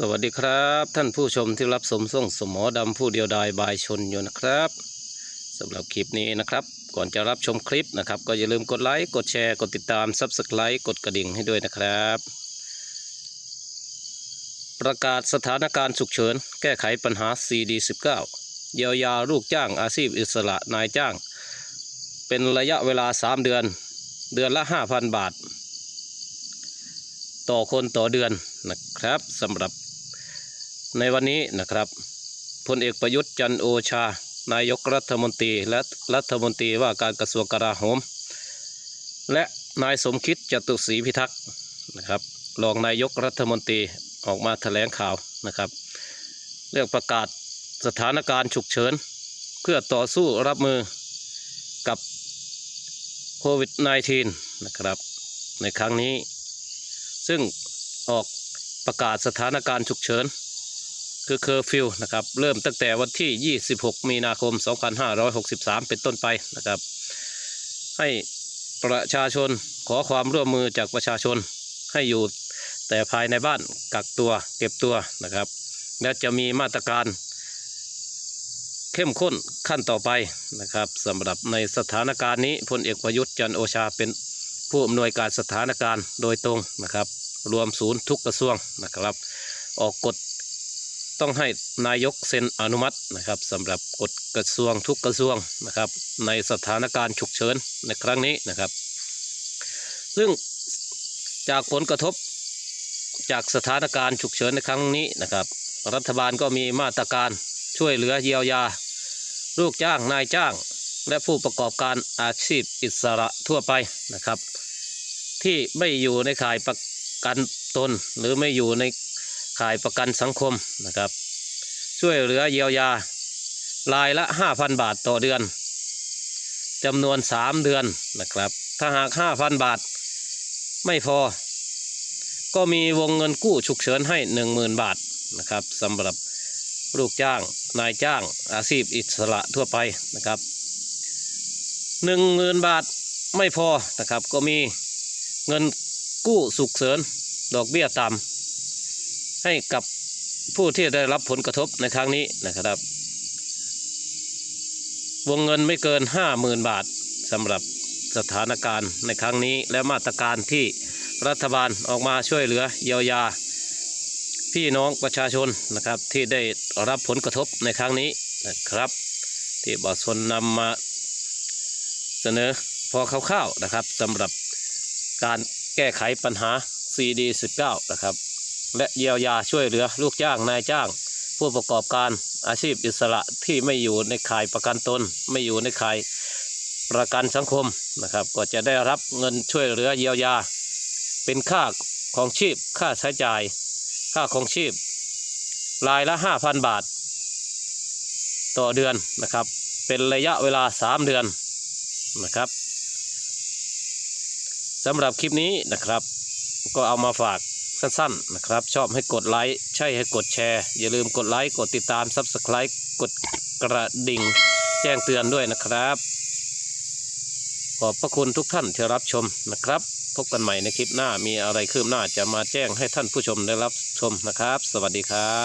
สวัสดีครับ ท่านผู้ชมที่รับสมส่งสมอดำผู้เดียวดายบายชนอยู่นะครับสำหรับคลิปนี้นะครับ ก่อนจะรับชมคลิปนะครับ ก็อย่าลืมกดไลค์กดแชร์กดติดตาม Subscribe กดกระดิ่งให้ด้วยนะครับ ประกาศสถานการณ์ฉุกเฉิน แก้ไขปัญหา CD19 เยียวยาลูกจ้างอาชีพอิสระนายจ้าง เป็นระยะเวลา 3 เดือน เดือนละ 5,000 บาท ต่อคนต่อเดือนนะครับสำหรับ ในวันนี้นะครับพลเอกประยุทธ์จันโอชา นายกรัฐมนตรีและรัฐมนตรีว่าการกระทรวงกลาโหม และนายสมคิดจตุศรีพิทักษ์นะครับรองนายกรัฐมนตรีออกมาแถลงข่าวนะครับ เรื่องประกาศสถานการณ์ฉุกเฉิน เพื่อต่อสู้รับมือกับโควิด -19 นะครับในครั้งนี้ ซึ่งออกประกาศสถานการณ์ฉุกเฉิน คือเคอร์ฟิวนะครับเริ่มตั้งแต่วันที่ 26 มีนาคม 2563 เป็นต้นไปนะครับ ให้ประชาชนขอความร่วมมือจากประชาชนให้อยู่แต่ภายในบ้านกักตัวเก็บตัวนะครับ และจะมีมาตรการ เข้มข้นขั้นต่อไปนะครับสำหรับในสถานการณ์นี้พลเอกประยุทธ์จันโอชาเป็นผู้อำนวยการสถานการณ์โดยตรงนะครับ รวมศูนย์ทุกกระทรวงนะครับ ออกกฎ ต้องให้นายกเซ็นอนุมัตินะครับสำหรับกฎกระทรวงทุกกระทรวงนะครับ ในสถานการณ์ฉุกเฉินในครั้งนี้นะครับ ซึ่งจากผลกระทบจากสถานการณ์ฉุกเฉินในครั้งนี้นะครับ รัฐบาลก็มีมาตรการช่วยเหลือเยียวยา ลูกจ้างนายจ้าง และผู้ประกอบการอาชีพอิสระทั่วไปนะครับ ที่ไม่อยู่ในข่ายประกันตนหรือไม่อยู่ใน ขายประกันสังคมนะครับ ช่วยเหลือเยียวยา รายละ 5,000 บาทต่อเดือนจำนวน 3 เดือนนะครับ ถ้าหาก 5,000 บาทไม่พอ ก็มีวงเงินกู้ฉุกเฉินให้ 10,000 บาทนะครับสำหรับลูกจ้างนายจ้างอาชีพอิสระทั่วไปนะครับ 10,000 บาทไม่พอนะครับก็มีเงินกู้ฉุกเฉินดอกเบี้ยต่ำ ให้กับผู้ที่ได้รับผลกระทบในครั้งนี้นะครับ วงเงินไม่เกิน 50,000 บาทสำหรับสถานการณ์ในครั้งนี้ และมาตรการที่รัฐบาลออกมาช่วยเหลือเยียวยา พี่น้องประชาชนนะครับที่ได้รับผลกระทบในครั้งนี้นะครับ ที่บอสนนำมาเสนอพอคร่าวๆนะครับสำหรับการแก้ไขปัญหา CD19 นะครับ และเยียวยาช่วยเหลือลูกจ้างนายจ้าง ผู้ประกอบการอาชีพอิสระที่ไม่อยู่ในข่ายประกันตน ไม่อยู่ในข่ายประกันสังคมนะครับ ก็จะได้รับเงินช่วยเหลือเยียวยา เป็นค่าของชีพค่าใช้จ่าย ค่าของชีพ รายละ 5,000 บาท ต่อเดือนนะครับ เป็นระยะเวลา 3 เดือนนะครับสำหรับคลิปนี้นะครับ ก็เอามาฝาก สั้นๆนะครับ ชอบให้กดไลค์ใช่ให้กดแชร์ อย่าลืมกดไลค์กดติดตาม Subscribe กดกระดิ่ง แจ้งเตือนด้วยนะครับ ขอบพระคุณทุกท่านที่รับชมนะครับ พบกันใหม่ในคลิปหน้ามีอะไรคืบหน้าจะมาแจ้งให้ท่านผู้ชมได้รับชมนะครับ สวัสดีครับ